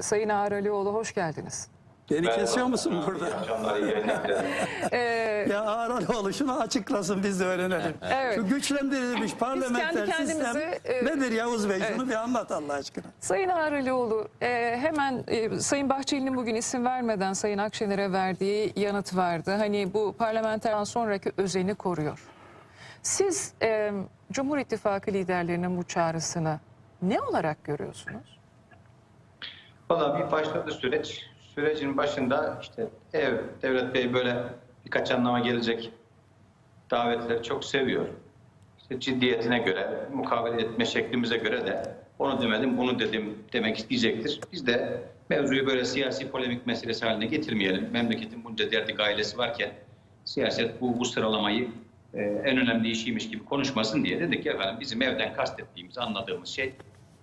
Sayın Ağar Alioğlu hoş geldiniz. Beni kesiyor musun burada? İyi akşamlar, iyi yayınlar dilerim. Ee, Ya Ağranoğlu şunu açıklasın biz de öğrenelim. Evet. Şu güçlendirilmiş parlamenter kendi sistem e, nedir Yavuz Bey? evet. Şunu bir anlat Allah aşkına. Sayın Ağar Alioğlu e, hemen e, Sayın Bahçeli'nin bugün isim vermeden Sayın Akşener'e verdiği yanıt vardı. Hani bu parlamenterden sonraki özeni koruyor. Siz e, Cumhur İttifakı liderlerinin bu çağrısını ne olarak görüyorsunuz? Valla bir başladı süreç. Sürecin başında işte ev, Devlet Bey böyle birkaç anlama gelecek davetleri çok seviyor. İşte ciddiyetine göre, mukabele etme şeklimize göre de onu demedim, bunu dedim demek isteyecektir. Biz de mevzuyu böyle siyasi polemik meselesi haline getirmeyelim. Memleketin bunca derdi gailesi varken siyaset bu, bu sıralamayı e, en önemli işiymiş gibi konuşmasın diye dedik ki efendim bizim evden kastettiğimiz, anladığımız şey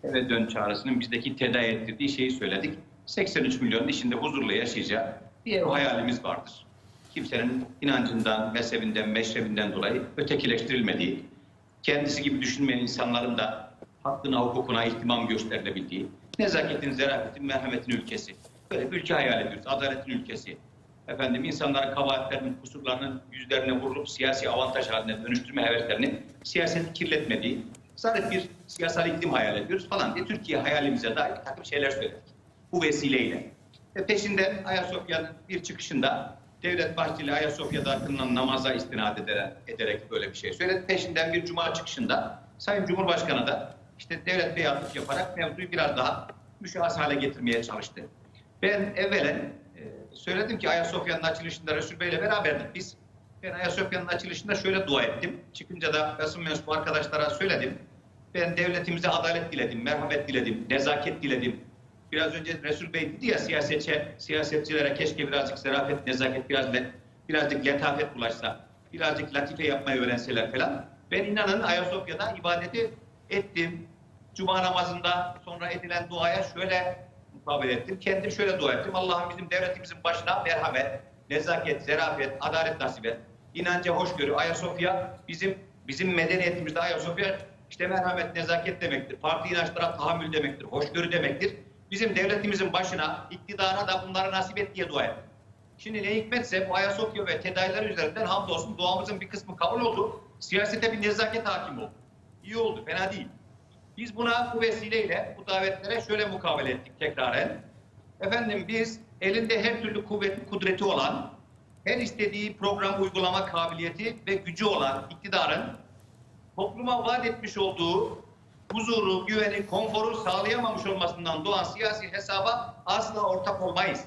eve dön çağrısının bizdeki tedavi ettirdiği şeyi söyledik. 83 milyonun içinde huzurla yaşayacağı bir ev hayalimiz vardır. Kimsenin inancından, mezhebinden, meşrebinden dolayı ötekileştirilmediği, kendisi gibi düşünmeyen insanların da hakkına, hukukuna ihtimam gösterilebildiği, nezaketin, zarafetin, merhametin ülkesi. Böyle bir ülke hayal ediyoruz, adaletin ülkesi. Efendim insanların kabahatlerinin, kusurlarının yüzlerine vurulup siyasi avantaj haline dönüştürme heveslerini siyaset kirletmediği, zarif bir siyasal iklim hayal ediyoruz falan diye Türkiye hayalimize dair bir takım şeyler söyledik. Bu vesileyle. Ve peşinden Ayasofya'nın bir çıkışında Devlet Bahçeli Ayasofya'da kılınan namaza istinad ederek, ederek böyle bir şey söyledi. Peşinden bir cuma çıkışında Sayın Cumhurbaşkanı da işte devlet beyazlık yaparak mevzuyu biraz daha müşahhas hale getirmeye çalıştı. Ben evvelen e, söyledim ki Ayasofya'nın açılışında Resul Bey'le beraberdik biz. Ben Ayasofya'nın açılışında şöyle dua ettim. Çıkınca da basın mensubu arkadaşlara söyledim. Ben devletimize adalet diledim, merhamet diledim, nezaket diledim. Biraz önce Resul Bey dedi ya siyasetçi, siyasetçilere keşke birazcık zarafet, nezaket, biraz le, birazcık letafet bulaşsa, birazcık latife yapmayı öğrenseler falan. Ben inanın Ayasofya'da ibadeti ettim. Cuma namazında sonra edilen duaya şöyle mukabele ettim. Kendim şöyle dua ettim. Allah'ım bizim devletimizin başına merhamet, nezaket, zarafet, adalet nasip et. İnanca hoşgörü. Ayasofya bizim bizim medeniyetimizde Ayasofya işte merhamet, nezaket demektir. Farklı inançlara tahammül demektir. Hoşgörü demektir. Bizim devletimizin başına, iktidara da bunları nasip et diye dua ettim. Şimdi ne hikmetse bu Ayasofya ve tedailer üzerinden hamdolsun duamızın bir kısmı kabul oldu. Siyasete bir nezaket hakim oldu. İyi oldu, fena değil. Biz buna bu vesileyle, bu davetlere şöyle mukabele ettik tekraren. Efendim biz elinde her türlü kuvvet, kudreti olan, her istediği program uygulama kabiliyeti ve gücü olan iktidarın topluma vaat etmiş olduğu huzuru, güveni, konforu sağlayamamış olmasından doğan siyasi hesaba asla ortak olmayız.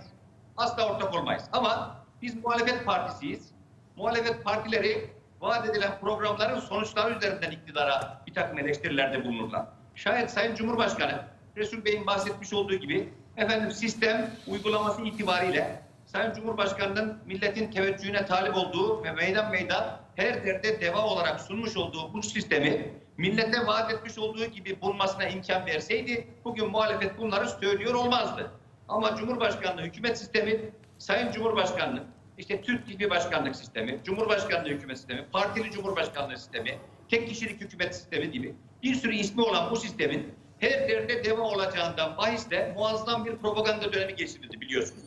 Asla ortak olmayız. Ama biz muhalefet partisiyiz. Muhalefet partileri vaat edilen programların sonuçları üzerinden iktidara bir takım eleştirilerde bulunurlar. Şayet Sayın Cumhurbaşkanı Resul Bey'in bahsetmiş olduğu gibi efendim sistem uygulaması itibariyle Sayın Cumhurbaşkanı'nın milletin teveccühüne talip olduğu ve meydan meydan her derde deva olarak sunmuş olduğu bu sistemi millete vaat etmiş olduğu gibi bulmasına imkan verseydi bugün muhalefet bunları söylüyor olmazdı. Ama Cumhurbaşkanlığı hükümet sistemi Sayın Cumhurbaşkanlığı işte Türk gibi başkanlık sistemi, Cumhurbaşkanlığı hükümet sistemi, partili Cumhurbaşkanlığı sistemi, tek kişilik hükümet sistemi gibi bir sürü ismi olan bu sistemin her derde deva olacağından bahisle muazzam bir propaganda dönemi geçirildi biliyorsunuz.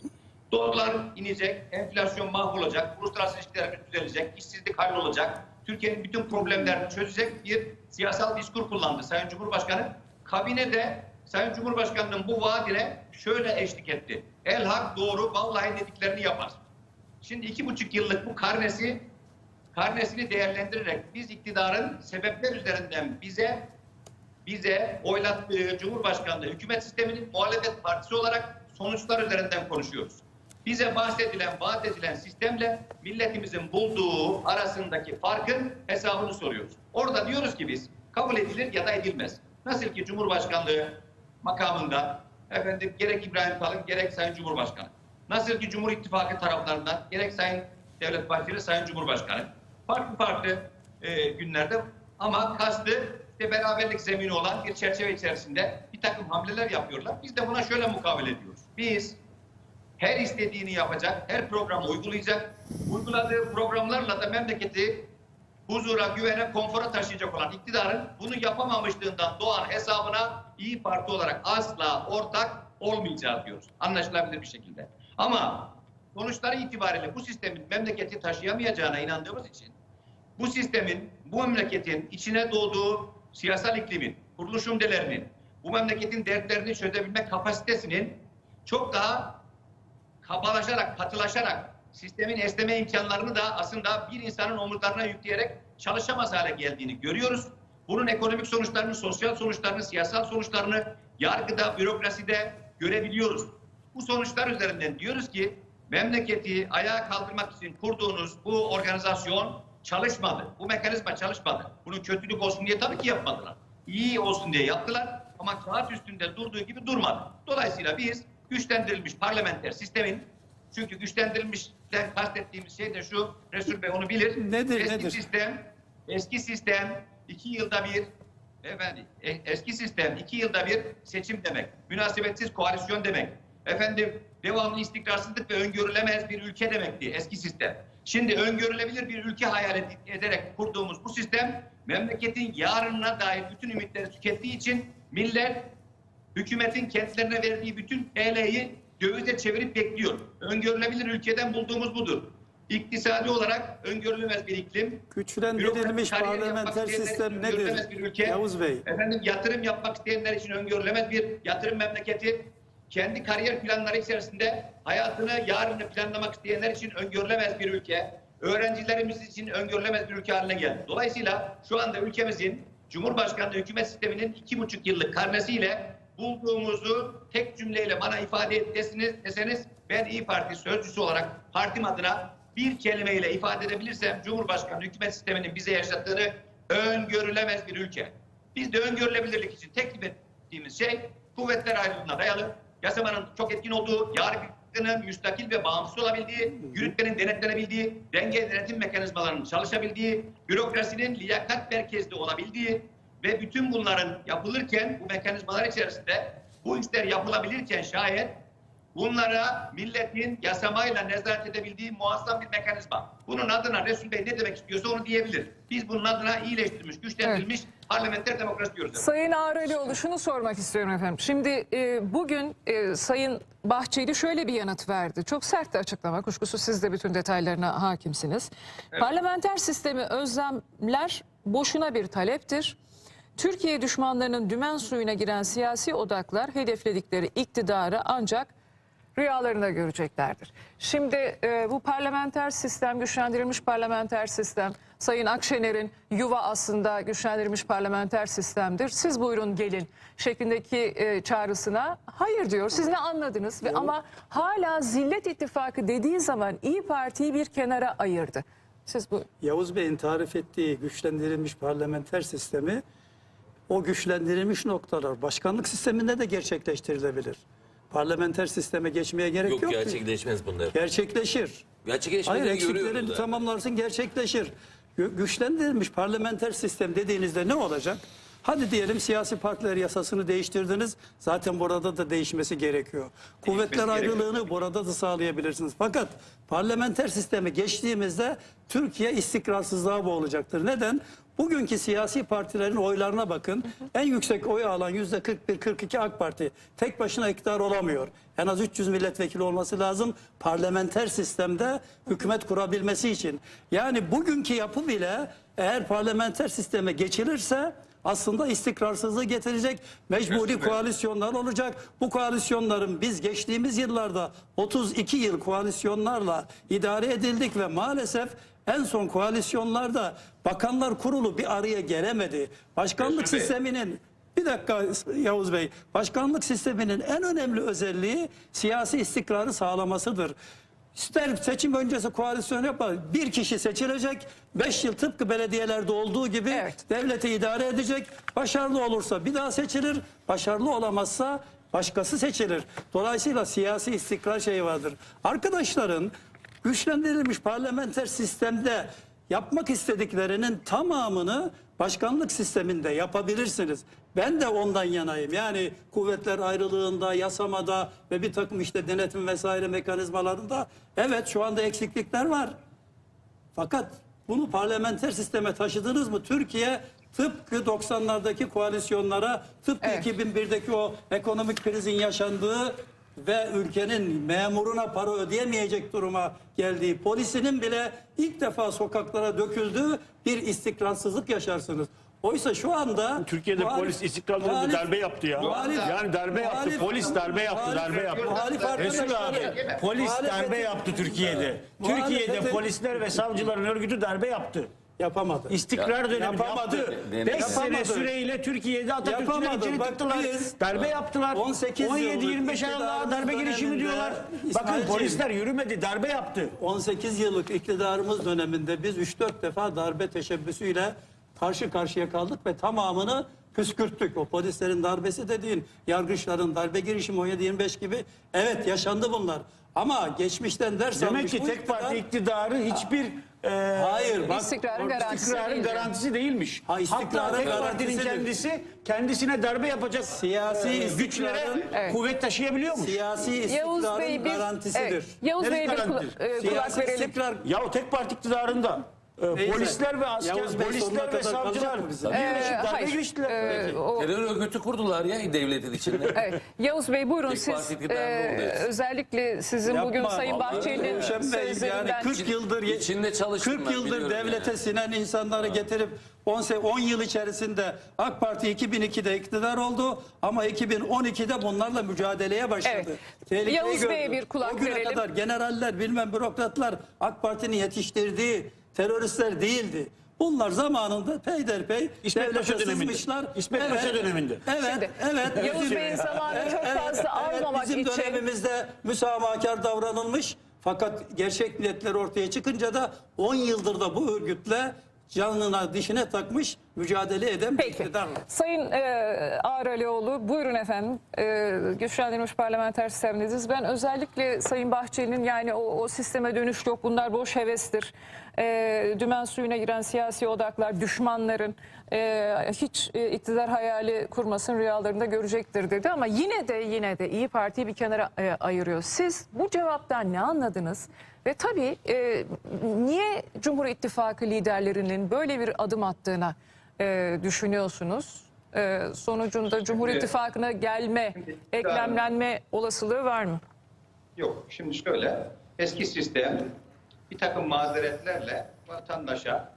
Dolar inecek, enflasyon mahvolacak, uluslararası ilişkiler düzelecek, işsizlik hallolacak, Türkiye'nin bütün problemlerini çözecek bir siyasal diskur kullandı Sayın Cumhurbaşkanı. Kabine de Sayın Cumhurbaşkanı'nın bu vaadine şöyle eşlik etti. El hak doğru, vallahi dediklerini yapar. Şimdi iki buçuk yıllık bu karnesi, karnesini değerlendirerek biz iktidarın sebepler üzerinden bize bize oylattığı Cumhurbaşkanlığı hükümet sisteminin muhalefet partisi olarak sonuçlar üzerinden konuşuyoruz. Bize bahsedilen, vaat edilen sistemle milletimizin bulduğu arasındaki farkın hesabını soruyoruz. Orada diyoruz ki biz kabul edilir ya da edilmez. Nasıl ki Cumhurbaşkanlığı makamında efendim gerek İbrahim Kalın gerek Sayın Cumhurbaşkanı. Nasıl ki Cumhur İttifakı taraflarından gerek Sayın Devlet Bahçeli Sayın Cumhurbaşkanı. Farklı farklı e, günlerde ama kastı işte beraberlik zemini olan bir çerçeve içerisinde bir takım hamleler yapıyorlar. Biz de buna şöyle mukabele ediyoruz. Biz her istediğini yapacak, her programı uygulayacak. Uyguladığı programlarla da memleketi huzura, güvene, konfora taşıyacak olan iktidarın bunu yapamamışlığından doğan hesabına İyi Parti olarak asla ortak olmayacağız diyoruz. Anlaşılabilir bir şekilde. Ama sonuçları itibariyle bu sistemin memleketi taşıyamayacağına inandığımız için bu sistemin, bu memleketin içine doğduğu siyasal iklimin, kuruluş umdelerinin, bu memleketin dertlerini çözebilme kapasitesinin çok daha kabalaşarak, katılaşarak sistemin esneme imkanlarını da aslında bir insanın omuzlarına yükleyerek çalışamaz hale geldiğini görüyoruz. Bunun ekonomik sonuçlarını, sosyal sonuçlarını, siyasal sonuçlarını yargıda, bürokraside görebiliyoruz. Bu sonuçlar üzerinden diyoruz ki memleketi ayağa kaldırmak için kurduğunuz bu organizasyon çalışmadı. Bu mekanizma çalışmadı. Bunun kötülük olsun diye tabii ki yapmadılar. İyi olsun diye yaptılar ama kağıt üstünde durduğu gibi durmadı. Dolayısıyla biz güçlendirilmiş parlamenter sistemin çünkü güçlendirilmişten kastettiğimiz şey de şu, Resul Bey onu bilir. Nedir, eski nedir? sistem, eski sistem iki yılda bir, efendim, e- eski sistem iki yılda bir seçim demek. Münasebetsiz koalisyon demek. Efendim, devamlı istikrarsızlık ve öngörülemez bir ülke demekti eski sistem. Şimdi öngörülebilir bir ülke hayal ed- ederek kurduğumuz bu sistem, memleketin yarınına dair bütün ümitleri tükettiği için millet hükümetin kentlerine verdiği bütün TL'yi dövize çevirip bekliyor. Öngörülebilir ülkeden bulduğumuz budur. İktisadi olarak öngörülemez bir iklim. Güçlendirilmiş parlamenter sistem nedir? Bir ülke. Yavuz Bey. Efendim yatırım yapmak isteyenler için öngörülemez bir yatırım memleketi. Kendi kariyer planları içerisinde hayatını, yarını planlamak isteyenler için öngörülemez bir ülke. Öğrencilerimiz için öngörülemez bir ülke haline geldi. Dolayısıyla şu anda ülkemizin Cumhurbaşkanlığı hükümet sisteminin iki buçuk yıllık karnesiyle bulduğumuzu tek cümleyle bana ifade et deseniz ben İyi Parti sözcüsü olarak partim adına bir kelimeyle ifade edebilirsem Cumhurbaşkanlığı hükümet sisteminin bize yaşattığını öngörülemez bir ülke. Biz de öngörülebilirlik için teklif ettiğimiz şey kuvvetler ayrılığına dayalı, yasamanın çok etkin olduğu, yargının müstakil ve bağımsız olabildiği, yürütmenin denetlenebildiği, denge denetim mekanizmalarının çalışabildiği, bürokrasinin liyakat merkezli olabildiği ve bütün bunların yapılırken bu mekanizmalar içerisinde bu işler yapılabilirken şayet bunlara milletin yasamayla nezaret edebildiği muazzam bir mekanizma. Bunun adına Resul Bey ne demek istiyorsa onu diyebilir. Biz bunun adına iyileştirilmiş, güçlendirilmiş parlamenter demokrasi diyoruz. efendim. Sayın Ağrelioğlu şunu sormak istiyorum efendim. Şimdi e, bugün e, Sayın Bahçeli şöyle bir yanıt verdi. Çok sert de açıklama. Kuşkusuz siz de bütün detaylarına hakimsiniz. Parlamenter sistemi özlemler boşuna bir taleptir. Türkiye düşmanlarının dümen suyuna giren siyasi odaklar hedefledikleri iktidarı ancak rüyalarında göreceklerdir. Şimdi e, bu parlamenter sistem, güçlendirilmiş parlamenter sistem, Sayın Akşener'in yuva aslında güçlendirilmiş parlamenter sistemdir. Siz buyurun gelin şeklindeki e, çağrısına hayır diyor. Siz ne anladınız? Ve ama hala Zillet İttifakı dediği zaman İyi Parti'yi bir kenara ayırdı. Siz bu Yavuz Bey'in tarif ettiği güçlendirilmiş parlamenter sistemi o güçlendirilmiş noktalar başkanlık sisteminde de gerçekleştirilebilir. Parlamenter sisteme geçmeye gerek yok. Yok ki. gerçekleşmez bunlar. Gerçekleşir. Hayır da. tamamlarsın gerçekleşir. Gü- Güçlendirilmiş parlamenter sistem dediğinizde ne olacak? Hadi diyelim siyasi partiler yasasını değiştirdiniz. Zaten burada da değişmesi gerekiyor. Kuvvetler gerekiyor. ayrılığını burada da sağlayabilirsiniz. Fakat parlamenter sisteme geçtiğimizde Türkiye istikrarsızlığa boğulacaktır. Neden? Bugünkü siyasi partilerin oylarına bakın. En yüksek oy alan yüzde 41-42 AK Parti tek başına iktidar olamıyor. En az 300 milletvekili olması lazım parlamenter sistemde hükümet kurabilmesi için. Yani bugünkü yapı bile eğer parlamenter sisteme geçilirse aslında istikrarsızlığı getirecek mecburi koalisyonlar olacak. Bu koalisyonların biz geçtiğimiz yıllarda 32 yıl koalisyonlarla idare edildik ve maalesef en son koalisyonlarda bakanlar kurulu bir araya gelemedi. Başkanlık Bey. sisteminin bir dakika Yavuz Bey. Başkanlık sisteminin en önemli özelliği siyasi istikrarı sağlamasıdır. İster seçim öncesi koalisyon yapar. Bir kişi seçilecek. Beş yıl tıpkı belediyelerde olduğu gibi Evet. devleti idare edecek. Başarılı olursa bir daha seçilir. Başarılı olamazsa başkası seçilir. Dolayısıyla siyasi istikrar şeyi vardır. Arkadaşların güçlendirilmiş parlamenter sistemde yapmak istediklerinin tamamını başkanlık sisteminde yapabilirsiniz. Ben de ondan yanayım. Yani kuvvetler ayrılığında, yasamada ve bir takım işte denetim vesaire mekanizmalarında evet şu anda eksiklikler var. Fakat bunu parlamenter sisteme taşıdınız mı Türkiye tıpkı 90'lardaki koalisyonlara, tıpkı Evet. 2001'deki o ekonomik krizin yaşandığı ve ülkenin memuruna para ödeyemeyecek duruma geldiği, polisinin bile ilk defa sokaklara döküldüğü bir istikrarsızlık yaşarsınız. Oysa şu anda Türkiye'de muhalif- polis istikrarlı muhalif- darbe yaptı ya. muhalif- yani darbe yaptı. muhalif- Polis darbe yaptı. muhalif- darbe yaptı. muhalif Resul abi polis darbe yaptı Türkiye'de. Türkiye'de polisler ve savcıların örgütü darbe yaptı. yapamadı. İstikrar dönemi yapamadı. yaptı. Dene- 5 sene süreyle Türkiye'de Yapamadı. içeri Bak biz- Darbe yaptılar. 18 17-25 yıllık Aralık'a darbe girişimi diyorlar. Bakın polisler yürümedi. Darbe yaptı. 18 yıllık iktidarımız döneminde biz 3-4 defa darbe teşebbüsüyle karşı karşıya kaldık ve tamamını püskürttük. O polislerin darbesi dediğin, yargıçların darbe girişimi 17-25 gibi evet yaşandı bunlar. Ama geçmişten ders Demek almış ki bu tek iktidar- parti iktidarı hiçbir e, Hayır bak İstikrarın garantisi istikrarın garantisi değilmiş. Ha, istikrarın Hatta tek partinin kendisi kendisine darbe yapacak Siyasi e, güçlere Evet. kuvvet taşıyabiliyormuş. siyasi Yavuz istikrarın Bey bir garantisidir. Evet, Yavuz Bey'e bir kula- e, kulak Siyasi verelim. istikrar Ya o tek parti iktidarında e, Neyse. polisler ve asker, Yavuz Bey polisler ve savcılar birleşip Ee, darbe giriştiler. Ee, o- Terör örgütü kurdular ya devletin içinde. Evet. Yavuz Bey buyurun Tek siz e, özellikle sizin bugün Yapma, Sayın vallahi Bahçeli'nin Bey, yani sözlerinden 40 yıldır İçinde çalıştım 40 ben, yıldır devlete yani. sinen insanları getirip 10 se- 10 yıl içerisinde AK Parti 2002'de iktidar oldu ama 2012'de bunlarla mücadeleye başladı. Evet. Tehlikeyi Yavuz. Bey'e bir kulak o güne verelim. kadar generaller bilmem bürokratlar AK Parti'nin yetiştirdiği teröristler değildi. Bunlar zamanında peyderpey İsmet devlete Paşa döneminde. sızmışlar. İsmet Paşa döneminde. Evet, Şimdi, evet. Yavuz bizim- Bey'in zamanını çok fazla almamak bizim için- dönemimizde müsamahakar davranılmış. Fakat gerçek niyetler ortaya çıkınca da 10 yıldır da bu örgütle canına dişine takmış mücadele eden bir Peki. iktidar var. Sayın e, Ağar Alioğlu buyurun efendim. E, güçlendirilmiş parlamenter sistemdeyiz. Ben özellikle Sayın Bahçeli'nin yani o, o sisteme dönüş yok bunlar boş hevestir. E, dümen suyuna giren siyasi odaklar düşmanların e, hiç e, iktidar hayali kurmasın rüyalarında görecektir dedi. Ama yine de yine de İyi Parti'yi bir kenara e, ayırıyor. Siz bu cevaptan ne anladınız? Ve tabii e, niye Cumhur İttifakı liderlerinin böyle bir adım attığına e, düşünüyorsunuz? E, sonucunda Cumhur İttifakı'na gelme, eklemlenme olasılığı var mı? Yok. Şimdi şöyle. Eski sistem bir takım mazeretlerle vatandaşa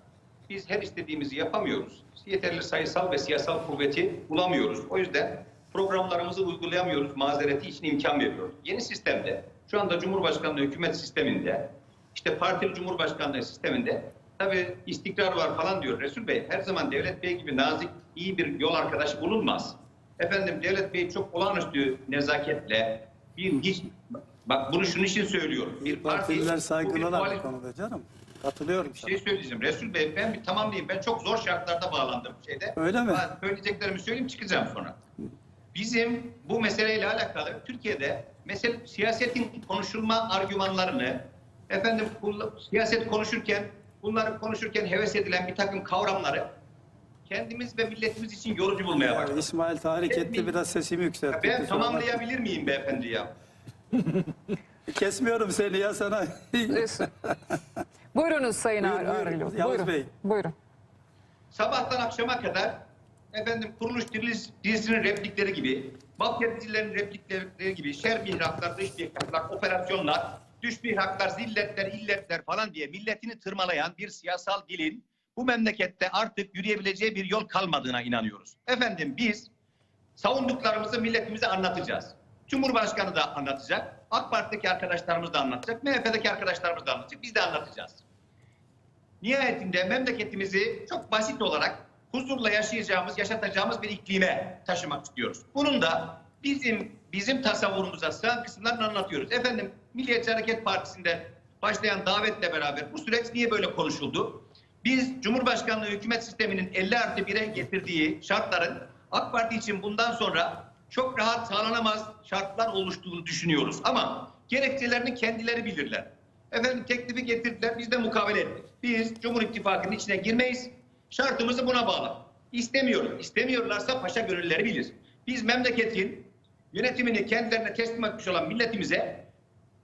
biz her istediğimizi yapamıyoruz. Yeterli sayısal ve siyasal kuvveti bulamıyoruz. O yüzden programlarımızı uygulayamıyoruz. Mazereti için imkan veriyor. Yeni sistemde şu anda Cumhurbaşkanlığı hükümet sisteminde işte partili Cumhurbaşkanlığı sisteminde tabii istikrar var falan diyor Resul Bey. Her zaman Devlet Bey gibi nazik, iyi bir yol arkadaşı bulunmaz. Efendim Devlet Bey çok olağanüstü nezaketle bir hiç bak bunu şunun için söylüyorum. Bir parti Partililer bu bir saygılılar bu konuda canım. Katılıyorum bir şey söyleyeceğim. Resul Bey ben bir tamamlayayım. Ben çok zor şartlarda bağlandım bu şeyde. Öyle mi? Ben söyleyeceklerimi söyleyeyim çıkacağım sonra. Bizim bu meseleyle alakalı Türkiye'de mesele, siyasetin konuşulma argümanlarını efendim siyaset konuşurken bunları konuşurken heves edilen bir takım kavramları kendimiz ve milletimiz için yorucu bulmaya Ya, başladık. İsmail tahrik Evet, etti bir- biraz sesimi yükseltti. Ben tamamlayabilir miyim beyefendi ya? Kesmiyorum seni ya sana. Buyurunuz Sayın Buyur, buyurun. Ağar Alioğlu. Yavuz Buyurun. Bey. Buyurun. Sabahtan akşama kadar efendim kuruluş dizisi- dizisinin replikleri gibi, mafya dizilerinin replikleri gibi şer mihraklar, dış mihraklar, operasyonlar, düş mihraklar, zilletler, illetler falan diye milletini tırmalayan bir siyasal dilin bu memlekette artık yürüyebileceği bir yol kalmadığına inanıyoruz. Efendim biz savunduklarımızı milletimize anlatacağız. Cumhurbaşkanı da anlatacak, AK Parti'deki arkadaşlarımız da anlatacak, MHP'deki arkadaşlarımız da anlatacak, biz de anlatacağız. Nihayetinde memleketimizi çok basit olarak huzurla yaşayacağımız, yaşatacağımız bir iklime taşımak istiyoruz. Bunun da bizim bizim tasavvurumuza sığan kısımlarını anlatıyoruz. Efendim Milliyetçi Hareket Partisi'nde başlayan davetle beraber bu süreç niye böyle konuşuldu? Biz Cumhurbaşkanlığı hükümet sisteminin 50 artı 1'e getirdiği şartların AK Parti için bundan sonra çok rahat sağlanamaz şartlar oluştuğunu düşünüyoruz. Ama gerekçelerini kendileri bilirler. Efendim teklifi getirdiler, biz de mukabele ettik. Biz Cumhur İttifakı'nın içine girmeyiz. Şartımızı buna bağlı. İstemiyoruz. İstemiyorlarsa paşa gönülleri bilir. Biz memleketin yönetimini kendilerine teslim etmiş olan milletimize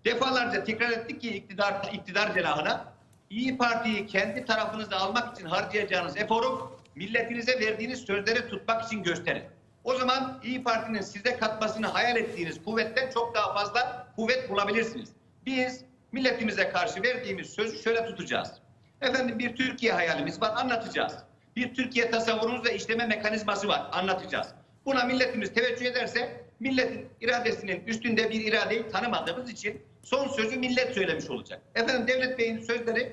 defalarca tekrar ettik ki iktidar, iktidar cenahına İyi Parti'yi kendi tarafınıza almak için harcayacağınız eforu milletinize verdiğiniz sözleri tutmak için gösterin. O zaman İyi Parti'nin size katmasını hayal ettiğiniz kuvvetten çok daha fazla kuvvet bulabilirsiniz. Biz milletimize karşı verdiğimiz sözü şöyle tutacağız. Efendim bir Türkiye hayalimiz var anlatacağız. Bir Türkiye tasavvurumuz ve işleme mekanizması var anlatacağız. Buna milletimiz teveccüh ederse milletin iradesinin üstünde bir iradeyi tanımadığımız için son sözü millet söylemiş olacak. Efendim Devlet Bey'in sözleri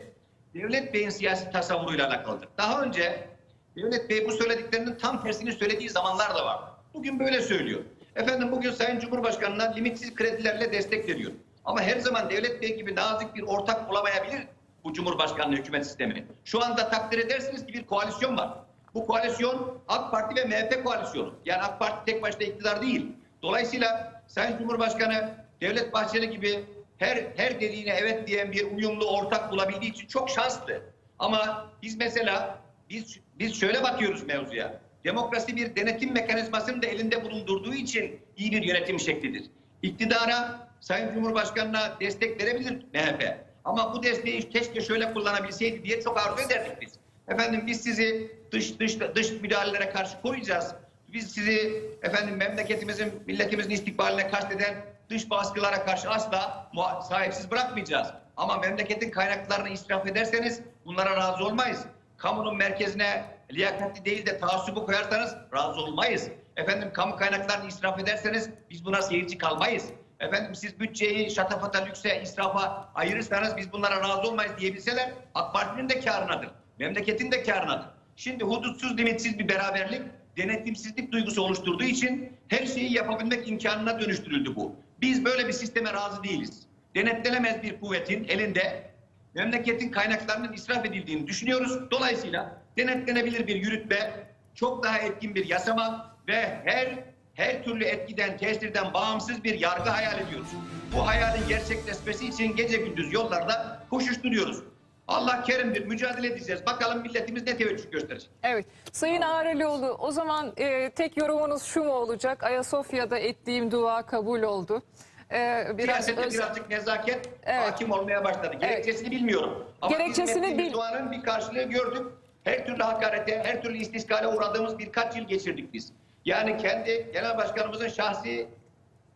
Devlet Bey'in siyasi tasavvuruyla alakalıdır. Daha önce Devlet Bey bu söylediklerinin tam tersini söylediği zamanlar da var. Bugün böyle söylüyor. Efendim bugün Sayın Cumhurbaşkanı'na limitsiz kredilerle destek veriyor. Ama her zaman Devlet Bey gibi nazik bir ortak bulamayabilir bu Cumhurbaşkanlığı hükümet sistemi. Şu anda takdir edersiniz ki bir koalisyon var. Bu koalisyon AK Parti ve MHP koalisyonu. Yani AK Parti tek başına iktidar değil. Dolayısıyla Sayın Cumhurbaşkanı Devlet Bahçeli gibi her her dediğine evet diyen bir uyumlu ortak bulabildiği için çok şanslı. Ama biz mesela biz biz şöyle bakıyoruz mevzuya. Demokrasi bir denetim mekanizmasını da elinde bulundurduğu için iyi bir yönetim şeklidir. İktidara Sayın Cumhurbaşkanı'na destek verebilir MHP. Ama bu desteği keşke şöyle kullanabilseydi diye çok arzu ederdik biz. Efendim biz sizi dış dış dış müdahalelere karşı koruyacağız. Biz sizi efendim memleketimizin, milletimizin istikbaline kasteden dış baskılara karşı asla sahipsiz bırakmayacağız. Ama memleketin kaynaklarını israf ederseniz bunlara razı olmayız. Kamunun merkezine liyakatli değil de taassubu koyarsanız razı olmayız. Efendim kamu kaynaklarını israf ederseniz biz buna seyirci kalmayız. Efendim siz bütçeyi şatafata, lükse, israfa ayırırsanız biz bunlara razı olmayız diyebilseler AK Parti'nin de karınadır. Memleketin de karınadır. Şimdi hudutsuz, limitsiz bir beraberlik denetimsizlik duygusu oluşturduğu için her şeyi yapabilmek imkanına dönüştürüldü bu. Biz böyle bir sisteme razı değiliz. Denetlenemez bir kuvvetin elinde memleketin kaynaklarının israf edildiğini düşünüyoruz. Dolayısıyla denetlenebilir bir yürütme, çok daha etkin bir yasama ve her her türlü etkiden, tesirden bağımsız bir yargı hayal ediyoruz. Bu hayalin gerçekleşmesi için gece gündüz yollarda koşuşturuyoruz. Allah kerimdir, mücadele edeceğiz. Bakalım milletimiz ne teveccüh gösterecek. Evet. Sayın Ağrelioğlu o zaman e, tek yorumunuz şu mu olacak? Ayasofya'da ettiğim dua kabul oldu. E, biraz Siyasette öz- birazcık nezaket Evet. hakim olmaya başladı. Gerekçesini bilmiyorum. Ama Gerekçesini bil... duanın bir karşılığı gördük. Her türlü hakarete, her türlü istiskale uğradığımız birkaç yıl geçirdik biz. Yani kendi genel başkanımızın şahsi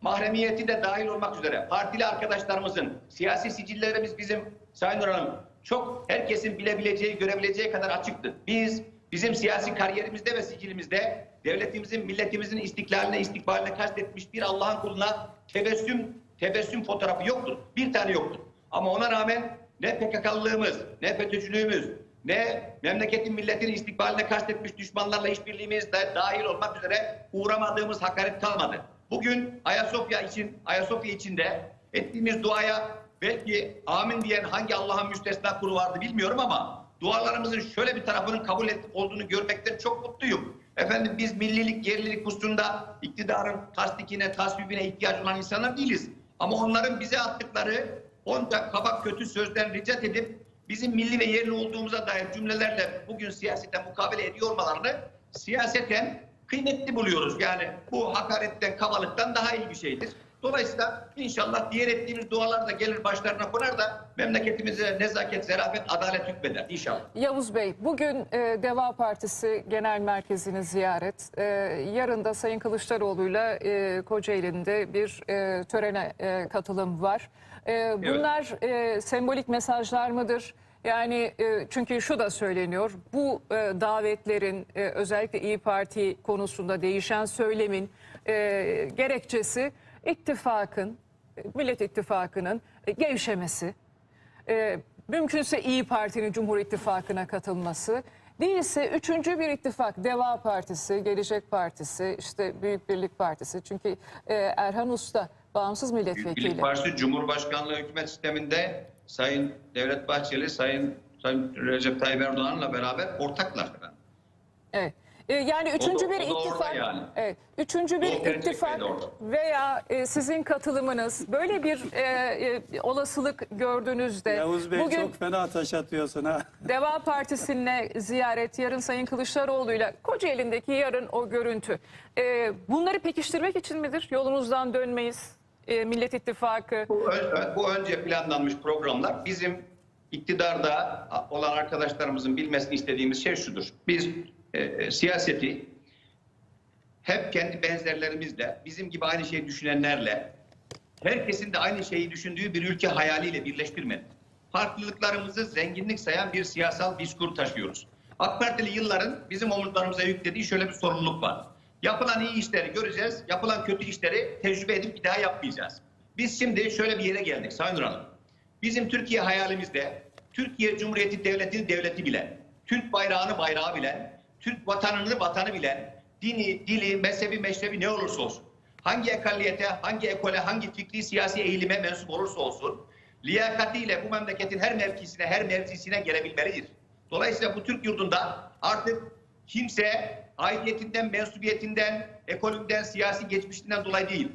mahremiyeti de dahil olmak üzere partili arkadaşlarımızın, siyasi sicillerimiz bizim Sayın Nur Hanım çok herkesin bilebileceği, görebileceği kadar açıktı. Biz bizim siyasi kariyerimizde ve sicilimizde devletimizin, milletimizin istiklaline, istikbaline kastetmiş bir Allah'ın kuluna tebessüm, tebessüm fotoğrafı yoktur. Bir tane yoktur. Ama ona rağmen ne PKK'lılığımız, ne FETÖ'cülüğümüz, ne memleketin milletin istikbaline kastetmiş düşmanlarla işbirliğimiz de dahil olmak üzere uğramadığımız hakaret kalmadı. Bugün Ayasofya için, Ayasofya içinde ettiğimiz duaya belki amin diyen hangi Allah'ın müstesna kulu vardı bilmiyorum ama dualarımızın şöyle bir tarafının kabul et, olduğunu görmekten çok mutluyum. Efendim biz millilik, yerlilik hususunda iktidarın tasdikine, tasvibine ihtiyaç olan insanlar değiliz. Ama onların bize attıkları onca kabak kötü sözden ricat edip bizim milli ve yerli olduğumuza dair cümlelerle bugün siyasete mukabele ediyor olmalarını siyaseten kıymetli buluyoruz. Yani bu hakaretten, kabalıktan daha iyi bir şeydir. Dolayısıyla inşallah diğer ettiğimiz dualar da gelir başlarına konar da memleketimize nezaket, zerafet, adalet hükmeder inşallah. Yavuz Bey, bugün e, Deva Partisi Genel Merkezi'ni ziyaret. E, yarın da Sayın Kılıçdaroğlu'yla e, Kocaeli'nde bir e, törene e, katılım var. E, bunlar e, sembolik mesajlar mıdır? Yani e, çünkü şu da söyleniyor. Bu e, davetlerin e, özellikle İyi Parti konusunda değişen söylemin e, gerekçesi ittifakın, Millet İttifakı'nın e, gevşemesi. E, mümkünse İyi Parti'nin Cumhur İttifakı'na katılması. Değilse üçüncü bir ittifak Deva Partisi, Gelecek Partisi, işte Büyük Birlik Partisi. Çünkü e, Erhan Usta bağımsız milletvekili. Birlik Partisi Cumhurbaşkanlığı hükümet sisteminde Sayın Devlet Bahçeli, Sayın, Sayın Recep Tayyip Erdoğan'la beraber ortaklar. Evet. E, yani üçüncü bir o da orada ittifak, yani. evet, üçüncü bir O ittifak veya e, sizin katılımınız böyle bir e, e, olasılık gördüğünüzde Yavuz Bey bugün çok fena taş atıyorsun ha. Deva Partisi'ne ziyaret, yarın Sayın Kılıçdaroğlu'yla Kocaeli'ndeki yarın o görüntü. Ee, bunları pekiştirmek için midir? Yolumuzdan dönmeyiz. Ee, Millet İttifakı. Bu, bu önce planlanmış programlar bizim iktidarda olan arkadaşlarımızın bilmesini istediğimiz şey şudur. Biz e, siyaseti hep kendi benzerlerimizle, bizim gibi aynı şeyi düşünenlerle, herkesin de aynı şeyi düşündüğü bir ülke hayaliyle birleştirmedi. Farklılıklarımızı zenginlik sayan bir siyasal diskur taşıyoruz. AK Partili yılların bizim omuzlarımıza yüklediği şöyle bir sorumluluk var. Yapılan iyi işleri göreceğiz, yapılan kötü işleri tecrübe edip bir daha yapmayacağız. Biz şimdi şöyle bir yere geldik Sayın Hanım. Bizim Türkiye hayalimizde Türkiye Cumhuriyeti Devleti'ni devleti bilen, Türk bayrağını bayrağı bilen, Türk vatanını vatanı bilen, dini, dili, mezhebi, meşrebi ne olursa olsun, hangi ekalliyete, hangi ekole, hangi fikri siyasi eğilime mensup olursa olsun, liyakatiyle bu memleketin her mevkisine, her mevzisine gelebilmelidir. Dolayısıyla bu Türk yurdunda artık kimse aidiyetinden, mensubiyetinden, ekolünden, siyasi geçmişinden dolayı değil,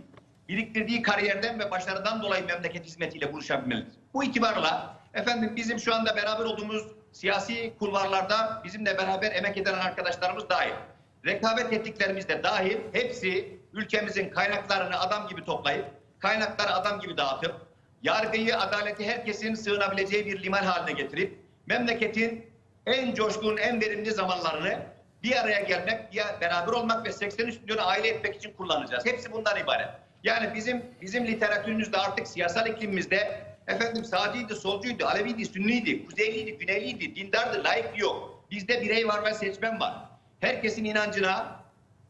biriktirdiği kariyerden ve başarıdan dolayı memleket hizmetiyle buluşabilmelidir. Bu itibarla efendim bizim şu anda beraber olduğumuz siyasi kulvarlarda bizimle beraber emek eden arkadaşlarımız dahil. Rekabet ettiklerimiz de dahil hepsi ülkemizin kaynaklarını adam gibi toplayıp, kaynakları adam gibi dağıtıp, yargıyı, adaleti herkesin sığınabileceği bir liman haline getirip, memleketin en coşkun, en verimli zamanlarını bir araya gelmek, bir beraber olmak ve 83 milyonu aile etmek için kullanacağız. Hepsi bundan ibaret. Yani bizim bizim literatürümüzde artık siyasal iklimimizde efendim sağcıydı, solcuydu, Aleviydi, Sünniydi, Kuzeyliydi, Güneyliydi, dindardı, layık yok. Bizde birey var ve seçmen var. Herkesin inancına,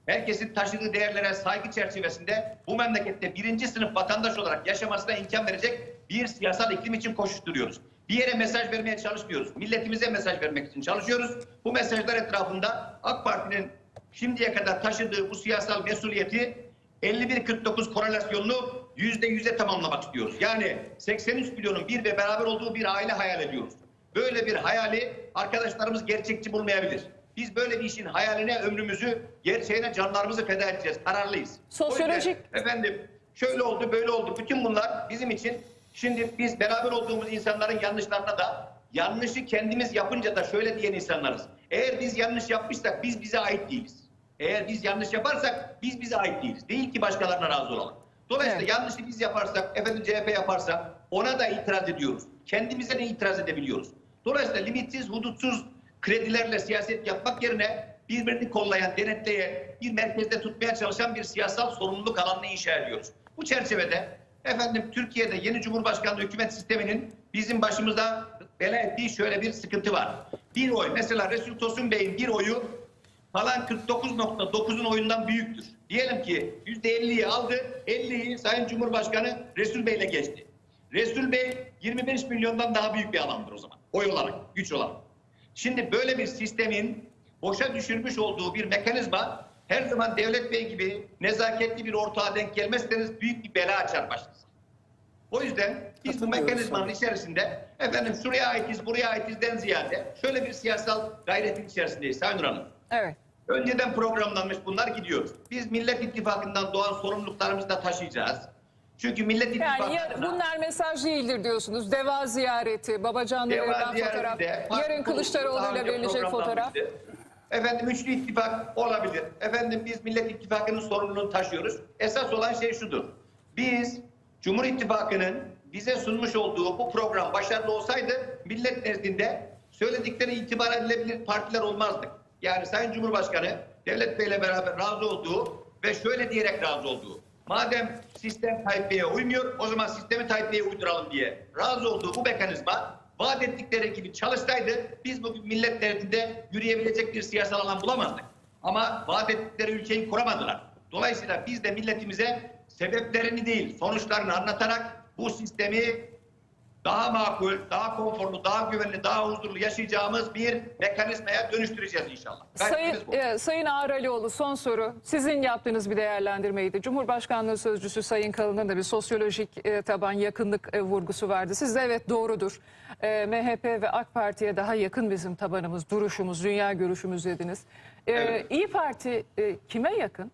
herkesin taşıdığı değerlere saygı çerçevesinde bu memlekette birinci sınıf vatandaş olarak yaşamasına imkan verecek bir siyasal iklim için koşuşturuyoruz. Bir yere mesaj vermeye çalışmıyoruz. Milletimize mesaj vermek için çalışıyoruz. Bu mesajlar etrafında AK Parti'nin şimdiye kadar taşıdığı bu siyasal mesuliyeti 51-49 korelasyonunu %100'e tamamlamak istiyoruz. Yani 83 milyonun bir ve beraber olduğu bir aile hayal ediyoruz. Böyle bir hayali arkadaşlarımız gerçekçi bulmayabilir. Biz böyle bir işin hayaline ömrümüzü, gerçeğine canlarımızı feda edeceğiz. Kararlıyız. Sosyolojik- yüzden efendim şöyle oldu, böyle oldu. Bütün bunlar bizim için şimdi biz beraber olduğumuz insanların yanlışlarına da yanlışı kendimiz yapınca da şöyle diyen insanlarız. Eğer biz yanlış yapmışsak biz bize ait değiliz. Eğer biz yanlış yaparsak biz bize ait değiliz. Değil ki başkalarına razı olalım. Dolayısıyla Evet. yanlışı biz yaparsak, efendim CHP yaparsa ona da itiraz ediyoruz. Kendimize de itiraz edebiliyoruz. Dolayısıyla limitsiz, hudutsuz kredilerle siyaset yapmak yerine birbirini kollayan, denetleyen, bir merkezde tutmaya çalışan bir siyasal sorumluluk alanını inşa ediyoruz. Bu çerçevede efendim Türkiye'de yeni Cumhurbaşkanlığı hükümet sisteminin bizim başımıza bela ettiği şöyle bir sıkıntı var. Bir oy, mesela Resul Tosun Bey'in bir oyu falan 49.9'un oyundan büyüktür. Diyelim ki %50'yi aldı, 50'yi Sayın Cumhurbaşkanı Resul Bey'le geçti. Resul Bey 25 milyondan daha büyük bir alandır o zaman. Oy olarak, güç olarak. Şimdi böyle bir sistemin boşa düşürmüş olduğu bir mekanizma her zaman Devlet Bey gibi nezaketli bir ortağa denk gelmezseniz büyük bir bela açar başınıza. O yüzden biz bu mekanizmanın içerisinde efendim şuraya aitiz, buraya aitizden ziyade şöyle bir siyasal gayretin içerisindeyiz Sayın Nur Hanım. Evet. Önceden programlanmış bunlar gidiyoruz. Biz Millet İttifakı'ndan doğan sorumluluklarımızı da taşıyacağız. Çünkü Millet Yani İttifakı'na... ya- bunlar mesaj değildir diyorsunuz. Deva ziyareti, Babacan'la verilen fotoğraf, yarın Kılıçdaroğlu'yla verilecek fotoğraf. Efendim üçlü ittifak olabilir. Efendim biz Millet İttifakı'nın sorumluluğunu taşıyoruz. Esas olan şey şudur. Biz Cumhur İttifakı'nın bize sunmuş olduğu bu program başarılı olsaydı millet nezdinde söyledikleri itibar edilebilir partiler olmazdık. Yani Sayın Cumhurbaşkanı Devlet Bey'le beraber razı olduğu ve şöyle diyerek razı olduğu. Madem sistem Tayyip Bey'e uymuyor o zaman sistemi Tayyip Bey'e uyduralım diye razı olduğu bu mekanizma vaat ettikleri gibi çalışsaydı biz bugün millet derdinde yürüyebilecek bir siyasal alan bulamazdık. Ama vaat ettikleri ülkeyi kuramadılar. Dolayısıyla biz de milletimize sebeplerini değil sonuçlarını anlatarak bu sistemi daha makul, daha konforlu, daha güvenli, daha huzurlu yaşayacağımız bir mekanizmaya dönüştüreceğiz inşallah. Sayın, e, Sayın Ağralioğlu son soru. Sizin yaptığınız bir değerlendirmeydi. Cumhurbaşkanlığı Sözcüsü Sayın Kalın'ın da bir sosyolojik e, taban yakınlık e, vurgusu vardı. Siz de evet doğrudur. E, MHP ve AK Parti'ye daha yakın bizim tabanımız, duruşumuz, dünya görüşümüz dediniz. E, Evet. İyi Parti e, kime yakın?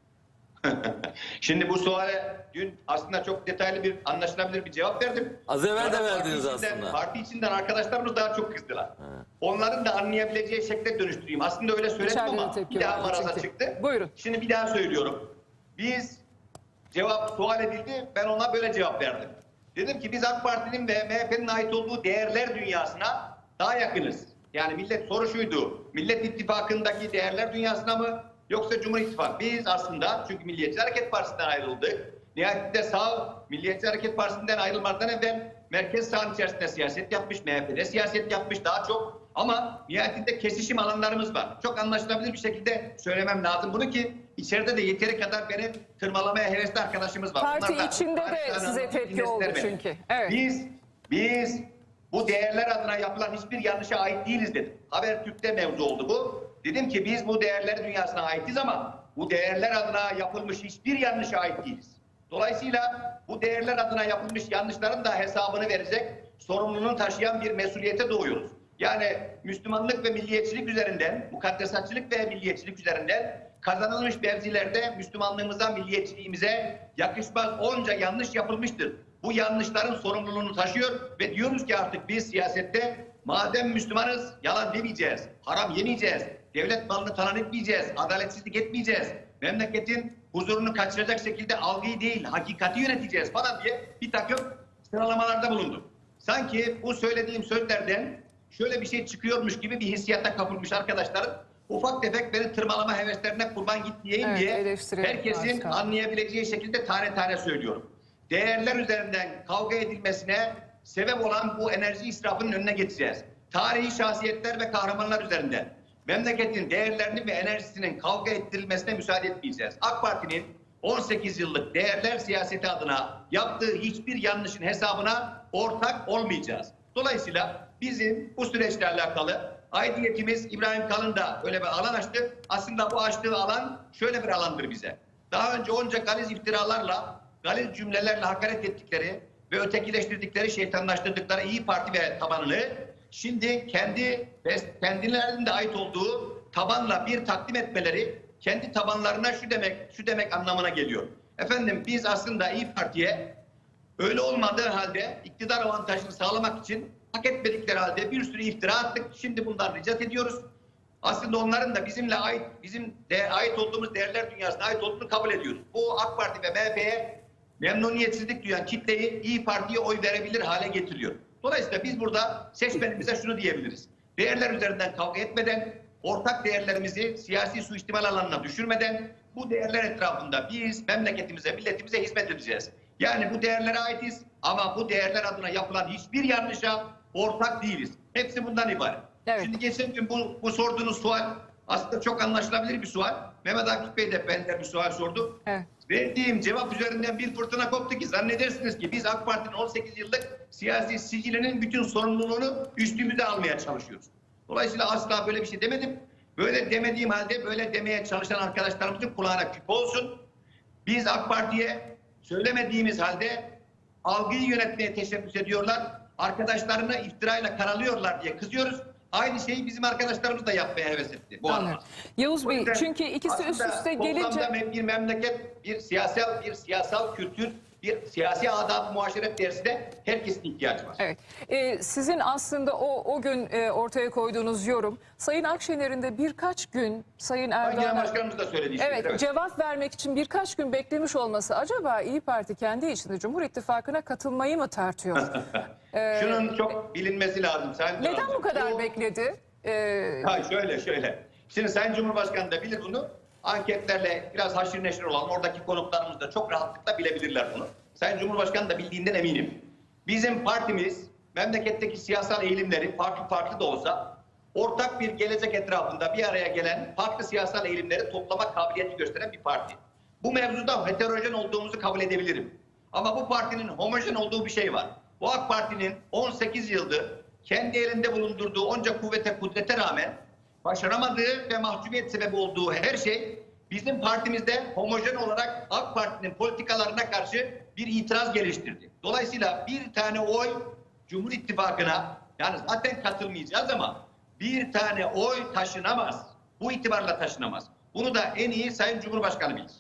Şimdi bu suale dün aslında çok detaylı bir anlaşılabilir bir cevap verdim. Az evvel de Sonra verdiniz parti içinden- aslında. Parti içinden arkadaşlarımız daha çok kızdılar. Onların da anlayabileceği şekle dönüştüreyim. Aslında öyle söyledim İçeride de ama tepki bir daha vardı maraza çıktı. Buyurun. Şimdi bir daha söylüyorum. Biz cevap sual edildi. Ben ona böyle cevap verdim. Dedim ki biz AK Parti'nin ve MHP'nin ait olduğu değerler dünyasına daha yakınız. Yani millet soru şuydu. Millet İttifakı'ndaki değerler dünyasına mı yoksa Cumhur İttifakı? Biz aslında çünkü Milliyetçi Hareket Partisi'nden ayrıldık. Nihayetinde sağ Milliyetçi Hareket Partisi'nden ayrılmadan evvel merkez sağın içerisinde siyaset yapmış, MHP'de siyaset yapmış daha çok. Ama nihayetinde kesişim alanlarımız var. Çok anlaşılabilir bir şekilde söylemem lazım bunu ki içeride de yeteri kadar benim tırmalamaya hevesli arkadaşımız var. Parti Bunlar da içinde de size tepki oldu beni. çünkü. Evet. Biz, biz bu değerler adına yapılan hiçbir yanlışa ait değiliz dedim. Habertürk'te mevzu oldu bu. Dedim ki biz bu değerler dünyasına aitiz ama bu değerler adına yapılmış hiçbir yanlışa ait değiliz. Dolayısıyla bu değerler adına yapılmış yanlışların da hesabını verecek, sorumluluğunu taşıyan bir mesuliyete doğuyoruz. Yani Müslümanlık ve milliyetçilik üzerinden, mukaddesatçılık ve milliyetçilik üzerinden kazanılmış mevzilerde Müslümanlığımıza, milliyetçiliğimize yakışmaz onca yanlış yapılmıştır. Bu yanlışların sorumluluğunu taşıyor ve diyoruz ki artık biz siyasette madem Müslümanız yalan demeyeceğiz, haram yemeyeceğiz, devlet malını talan etmeyeceğiz, adaletsizlik etmeyeceğiz, memleketin huzurunu kaçıracak şekilde algıyı değil hakikati yöneteceğiz falan diye bir takım sıralamalarda bulundum. Sanki bu söylediğim sözlerden şöyle bir şey çıkıyormuş gibi bir hissiyata kapılmış arkadaşlarım ufak tefek beni tırmalama heveslerine kurban gitmeyeyim Evet, diye herkesin Başkan. anlayabileceği şekilde tane tane söylüyorum. Değerler üzerinden kavga edilmesine sebep olan bu enerji israfının önüne geçeceğiz. Tarihi şahsiyetler ve kahramanlar üzerinden memleketin değerlerinin ve enerjisinin kavga ettirilmesine müsaade etmeyeceğiz. AK Parti'nin 18 yıllık değerler siyaseti adına yaptığı hiçbir yanlışın hesabına ortak olmayacağız. Dolayısıyla bizim bu süreçle alakalı aidiyetimiz İbrahim Kalın da öyle bir alan açtı. Aslında bu açtığı alan şöyle bir alandır bize. Daha önce onca galiz iftiralarla, galiz cümlelerle hakaret ettikleri ve ötekileştirdikleri, şeytanlaştırdıkları İyi Parti ve tabanını şimdi kendi kendilerinin de ait olduğu tabanla bir takdim etmeleri kendi tabanlarına şu demek şu demek anlamına geliyor. Efendim biz aslında İyi Parti'ye öyle olmadığı halde iktidar avantajını sağlamak için hak etmedikleri halde bir sürü iftira attık. Şimdi bundan ricat ediyoruz. Aslında onların da bizimle ait bizim de ait olduğumuz değerler dünyasına ait olduğunu kabul ediyoruz. Bu AK Parti ve MHP'ye memnuniyetsizlik duyan kitleyi İyi Parti'ye oy verebilir hale getiriyor. Dolayısıyla biz burada seçmenimize şunu diyebiliriz. Değerler üzerinden kavga etmeden, ortak değerlerimizi siyasi suistimal alanına düşürmeden bu değerler etrafında biz memleketimize, milletimize hizmet edeceğiz. Yani bu değerlere aitiz ama bu değerler adına yapılan hiçbir yanlışa ortak değiliz. Hepsi bundan ibaret. Evet. Şimdi geçen gün bu, bu sorduğunuz sual aslında çok anlaşılabilir bir sual. Mehmet Akif Bey de benzer bir sual sordu. Evet. Verdiğim cevap üzerinden bir fırtına koptu ki zannedersiniz ki biz AK Parti'nin 18 yıllık siyasi sicilinin bütün sorumluluğunu üstümüze almaya çalışıyoruz. Dolayısıyla asla böyle bir şey demedim. Böyle demediğim halde böyle demeye çalışan arkadaşlarımızın kulağına küp olsun. Biz AK Parti'ye söylemediğimiz halde algıyı yönetmeye teşebbüs ediyorlar. Arkadaşlarını iftirayla karalıyorlar diye kızıyoruz. Aynı şeyi bizim arkadaşlarımız da yapmaya heves etti. Bu Anlıyorum. anlamda. Yavuz Bey yüzden çünkü ikisi üst aslında üste toplamda gelince... me- bir memleket, bir siyasal, bir siyasal kültür, bir siyasi adab muaşeret dersine herkesin ihtiyacı var. Evet. Ee, sizin aslında o o gün e, ortaya koyduğunuz yorum Sayın Akşener'in de birkaç gün Sayın Genel Erdoğan'a Başkanımız da söyledi. şimdi, evet, cevap vermek için birkaç gün beklemiş olması acaba İyi Parti kendi içinde Cumhur İttifakı'na katılmayı mı tartıyor? Ee, Şunun çok bilinmesi lazım. Sayın neden bu kadar Bu- bekledi? Ee, Ha şöyle şöyle. Şimdi Sayın Cumhurbaşkanı da bilir bunu. Anketlerle biraz haşır neşir olan oradaki konuklarımız da çok rahatlıkla bilebilirler bunu. Sayın Cumhurbaşkanı da bildiğinden eminim. Bizim partimiz memleketteki siyasal eğilimleri farklı farklı da olsa ortak bir gelecek etrafında bir araya gelen farklı siyasal eğilimleri toplama kabiliyeti gösteren bir parti. Bu mevzuda heterojen olduğumuzu kabul edebilirim. Ama bu partinin homojen olduğu bir şey var. Bu AK Parti'nin 18 yıldır kendi elinde bulundurduğu onca kuvvete kudrete rağmen başaramadığı ve mahcubiyet sebebi olduğu her şey bizim partimizde homojen olarak AK Parti'nin politikalarına karşı bir itiraz geliştirdi. Dolayısıyla bir tane oy Cumhur İttifakı'na yani zaten katılmayacağız ama bir tane oy taşınamaz. Bu itibarla taşınamaz. Bunu da en iyi Sayın Cumhurbaşkanı bilir.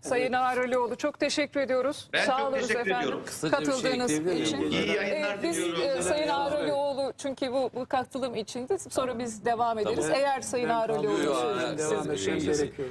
Sayın Ağrılioğlu çok teşekkür ediyoruz. Ben Sağ çok teşekkür efendim. ediyorum. Kısaca şey Katıldığınız miyim? için. İyi yayınlar Ee, biz diliyorum. e, Sayın Ağrılioğlu çünkü bu, bu katılım içinde sonra biz devam ederiz. Eğer Sayın Ben Ağrılioğlu Yok, siz- etmem gerekiyor.